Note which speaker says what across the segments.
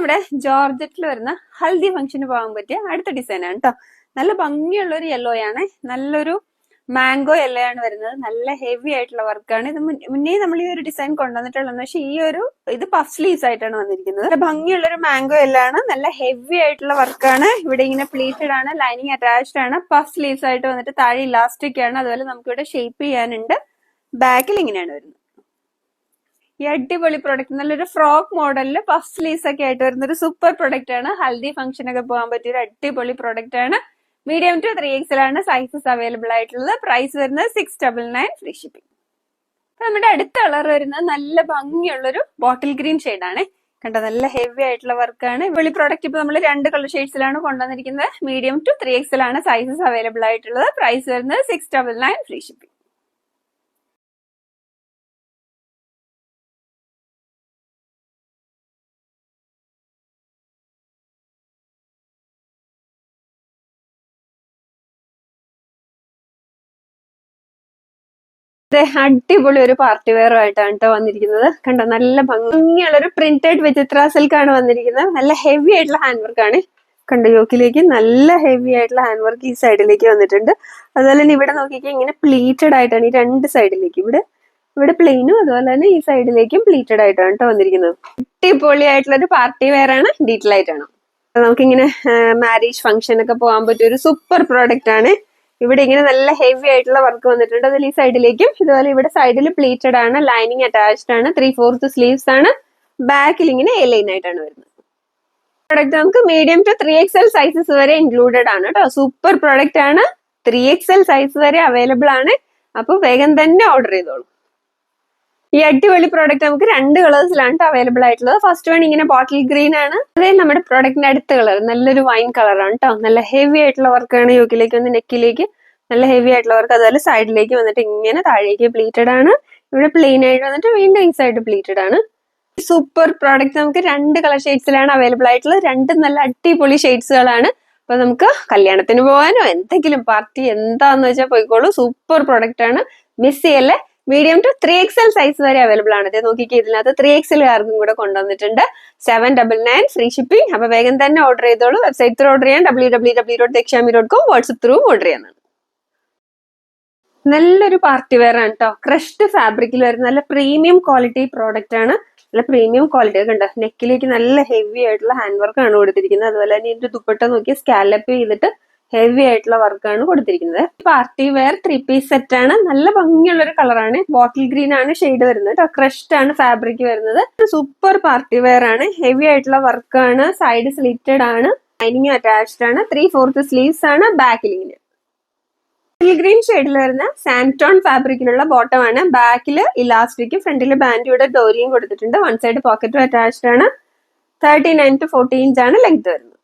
Speaker 1: നമ്മുടെ ജോർജറ്റിൽ വരുന്ന ഹൽദി ഫംഗ്ഷന് പോകാൻ പറ്റിയ അടുത്ത ഡിസൈൻ ആണ് കേട്ടോ നല്ല ഭംഗിയുള്ള ഒരു യെല്ലോ ആണ്. നല്ലൊരു മാംഗോ യെല്ലോ ആണ് വരുന്നത്. നല്ല ഹെവി ആയിട്ടുള്ള വർക്കാണ് ഇത് മുന്നേ നമ്മൾ ഈ ഒരു ഡിസൈൻ കൊണ്ടുവന്നിട്ടുള്ളത് പക്ഷെ ഈ ഒരു ഇത് പഫ് സ്ലീവ്സ് ആയിട്ടാണ് വന്നിരിക്കുന്നത്. നല്ല ഭംഗിയുള്ള ഒരു മാംഗോ യെല്ലോ ആണ്. നല്ല ഹെവി ആയിട്ടുള്ള വർക്കാണ് ഇവിടെ ഇങ്ങനെ പ്ലീറ്റഡ് ആണ് ലൈനിങ് അറ്റാച്ച്ഡ് ആണ്. പഫ് സ്ലീവ്സ് ആയിട്ട് വന്നിട്ട് താഴെ ഇലാസ്റ്റിക് ആണ്. അതുപോലെ നമുക്ക് ഇവിടെ ഷേപ്പ് ചെയ്യാനുണ്ട്. ബാക്കിൽ ഇങ്ങനെയാണ് വരുന്നത്. ഈ അടിപൊളി പ്രൊഡക്റ്റ് നല്ലൊരു ഫ്രോക്ക് മോഡലിൽ പഫ് ലീസ് ഒക്കെ ആയിട്ട് വരുന്ന ഒരു സൂപ്പർ പ്രൊഡക്റ്റ് ആണ്. ഹൽദി ഫംഗ്ഷൻ ഒക്കെ പോകാൻ പറ്റിയ ഒരു അടിപൊളി പ്രൊഡക്റ്റ് ആണ്. മീഡിയം ടു ത്രീ എക്സിലാണ് സൈസസ് അവൈലബിൾ ആയിട്ടുള്ളത്. പ്രൈസ് വരുന്നത് six double nine free shipping നമ്മുടെ അടുത്ത കളർ വരുന്നത് നല്ല ഭംഗിയുള്ളൊരു ബോട്ടിൽ ഗ്രീൻ ആണ്. കണ്ടോ നല്ല ഹെവി ആയിട്ടുള്ള വർക്കാണ് വെളി പ്രോഡക്റ്റ് ഇപ്പൊ നമ്മൾ രണ്ട് കളർ ഷെയ്ഡ്സിലാണ് കൊണ്ടുവന്നിരിക്കുന്നത്. മീഡിയം ടു ത്രീ എക്സിലാണ് സൈസസ് അവൈലബിൾ ആയിട്ടുള്ളത്. പ്രൈസ് വരുന്നത് six double nine free shipping അടിപൊളി ഒരു പാർട്ടി വെയർ ആയിട്ടാണ് കേട്ടോ വന്നിരിക്കുന്നത്. കണ്ടോ നല്ല ഭംഗിയുള്ള ഒരു പ്രിന്റഡ് വിചിത്ര സിൽക്കാണ് വന്നിരിക്കുന്നത്. നല്ല ഹെവി ആയിട്ടുള്ള ഹാൻഡ് വർക്ക് ആണ്. കണ്ടോ യോക്കിലേക്ക് നല്ല ഹെവി ആയിട്ടുള്ള ഹാൻഡ് വർക്ക് ഈ സൈഡിലേക്ക് വന്നിട്ടുണ്ട്. അതുപോലെ തന്നെ ഇവിടെ നോക്കിക്കേ ഇങ്ങനെ പ്ലീറ്റഡ് ആയിട്ടാണ് ഈ രണ്ട് സൈഡിലേക്ക് ഇവിടെ ഇവിടെ പ്ലെയിനും അതുപോലെ തന്നെ ഈ സൈഡിലേക്കും പ്ലീറ്റഡ് ആയിട്ടാണ് കേട്ടോ വന്നിരിക്കുന്നത്. അടിപൊളി ആയിട്ടുള്ള ഒരു പാർട്ടി വെയർ ആണ് ഡീറ്റെയിൽ ആയിട്ടാണ്. നമുക്കിങ്ങനെ മാരേജ് ഫംഗ്ഷൻ ഒക്കെ പോകാൻ പറ്റിയ ഒരു സൂപ്പർ പ്രോഡക്റ്റ് ആണ്. ഇവിടെ ഇങ്ങനെ നല്ല ഹെവി ആയിട്ടുള്ള വർക്ക് വന്നിട്ടുണ്ട്. അതിൽ ഈ സൈഡിലേക്കും ഇതുപോലെ ഇവിടെ സൈഡിൽ പ്ലീറ്റഡ് ആണ് ലൈനിങ് അറ്റാച്ച്ഡ് ആണ് ത്രീ ഫോർത്ത് സ്ലീവ്സ് ആണ് ബാക്കിൽ ഇങ്ങനെ എ ലൈൻ ആയിട്ടാണ് വരുന്നത്. പ്രൊഡക്റ്റ് നമുക്ക് medium to three X L sizes വരെ ഇൻക്ലൂഡഡ് ആണ് കേട്ടോ. സൂപ്പർ പ്രൊഡക്റ്റ് ആണ്. ത്രീ എക്സ് എൽ സൈസ് വരെ അവൈലബിൾ ആണ്. അപ്പോൾ വേഗം തന്നെ ഓർഡർ ചെയ്തോളൂ. ഈ അടിപൊളി പ്രോഡക്റ്റ് നമുക്ക് രണ്ട് കളേഴ്സിലാണ് അവൈലബിൾ ആയിട്ടുള്ളത്. ഫസ്റ്റ് വൺ ഇങ്ങനെ ബോട്ടിൽ ഗ്രീൻ ആണ്. അതേ നമ്മുടെ പ്രോഡക്റ്റിന്റെ അടുത്ത കളർ നല്ലൊരു വൈൻ കളറാണ് കേട്ടോ നല്ല ഹെവി ആയിട്ടുള്ള വർക്കാണ് യോക്കിലേക്ക് വന്ന് നെക്കിലേക്ക് നല്ല ഹെവി ആയിട്ടുള്ള വർക്ക് അതുപോലെ സൈഡിലേക്ക് വന്നിട്ട് ഇങ്ങനെ താഴേക്ക് പ്ലീറ്റഡ് ആണ്. ഇവിടെ പ്ലെയിൻ ആയിട്ട് വന്നിട്ട് വീണ്ടും ഈ പ്ലീറ്റഡ് ആണ്. സൂപ്പർ പ്രോഡക്റ്റ് നമുക്ക് രണ്ട് കളർ ഷെയ്ഡ്സിലാണ് അവൈലബിൾ ആയിട്ടുള്ളത്. രണ്ട് നല്ല അടിപൊളി ഷെയ്ഡ്സുകളാണ് അപ്പൊ നമുക്ക് കല്യാണത്തിന് പോകാനോ എന്തെങ്കിലും പാർട്ടി എന്താന്ന് വെച്ചാൽ പോയിക്കോളൂ. സൂപ്പർ പ്രോഡക്റ്റ് ആണ്. മിസ് ചെയ്യല്ലേ? Medium to three X L size വരെ അവൈലബിൾ ആണ്. ഇത് നോക്കിക്കേ ഇതിനകത്ത് ത്രീ എക്സ് എൽ കാർക്കും കൂടെ കൊണ്ടുവന്നിട്ടുണ്ട്. Seven double nine free shipping അപ്പൊ വേഗം തന്നെ ഓർഡർ ചെയ്തോളൂ. വെബ്സൈറ്റ് ത്രൂ ഓർഡർ ചെയ്യാൻ W W W dot Dakshami dot com WhatsApp through order ചെയ്യാനാണ് നല്ലൊരു പാർട്ടി വെയർ ആണ് കേട്ടോ ക്രഷ്ഡ് ഫാബ്രിക്കിൽ വരുന്ന നല്ല പ്രീമിയം ക്വാളിറ്റി പ്രോഡക്റ്റ് ആണ്. നല്ല പ്രീമിയം ക്വാളിറ്റി ഒക്കെ കണ്ടോ നെക്കിലേക്ക് നല്ല ഹെവി ആയിട്ടുള്ള ഹാൻഡ് വർക്ക് ആണ് കൊടുത്തിരിക്കുന്നത്. അതുപോലെ തന്നെ ഇതിന്റെ ദുപ്പട്ട നോക്കി സ്കാലപ്പ് ചെയ്തിട്ട് ഹെവി ആയിട്ടുള്ള വർക്കാണ് കൊടുത്തിരിക്കുന്നത്. Party wear three piece set ആണ്. നല്ല ഭംഗിയുള്ള ഒരു കളറാണ് ബോട്ടിൽ ഗ്രീൻ ആണ് ഷെയ്ഡ് വരുന്നത് ക്രഷ്ഡ് ആണ് ഫാബ്രിക് വരുന്നത്. സൂപ്പർ പാർട്ടി വെയർ ആണ്. ഹെവി ആയിട്ടുള്ള വർക്കാണ് സൈഡ് സ്ലിറ്റഡ് ആണ്. ലൈനിങ് അറ്റാച്ച്ഡ് ആണ്. ത്രീ ഫോർത്ത് സ്ലീവ്സ് ആണ്. ഇങ്ങനെ ഗ്രീൻ ഷെയ്ഡിൽ വരുന്ന സാന്റോൺ ഫാബ്രിക്കിലുള്ള ബോട്ടം ആണ്. ബാക്കിൽ ഇലാസ്റ്റിക്കും ഫ്രണ്ടിൽ ബാൻഡിയുടെ ഡോരിയും കൊടുത്തിട്ടുണ്ട്. വൺ സൈഡ് പോക്കറ്റും അറ്റാച്ച്ഡ് ആണ്. Thirty nine to forty inch ആണ് ലെങ്ത് വരുന്നത്.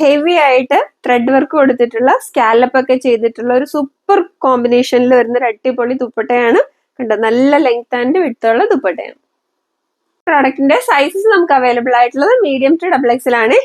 Speaker 1: ഹെവി ആയിട്ട് ത്രെഡ് വർക്ക് കൊടുത്തിട്ടുള്ള സ്കാലപ്പ് ഒക്കെ ചെയ്തിട്ടുള്ള ഒരു സൂപ്പർ കോമ്പിനേഷനിൽ വരുന്ന ഒരു അടിപൊളി ദുപ്പട്ടയാണ്. കണ്ടോ? നല്ല ലെങ്ത് ആൻഡ് വിട്ടുള്ള ദുപ്പട്ടയാണ്. പ്രോഡക്റ്റിന്റെ സൈസസ് നമുക്ക് അവൈലബിൾ ആയിട്ടുള്ളത് മീഡിയം ടു ഡബിൾ എക്സിലാണ്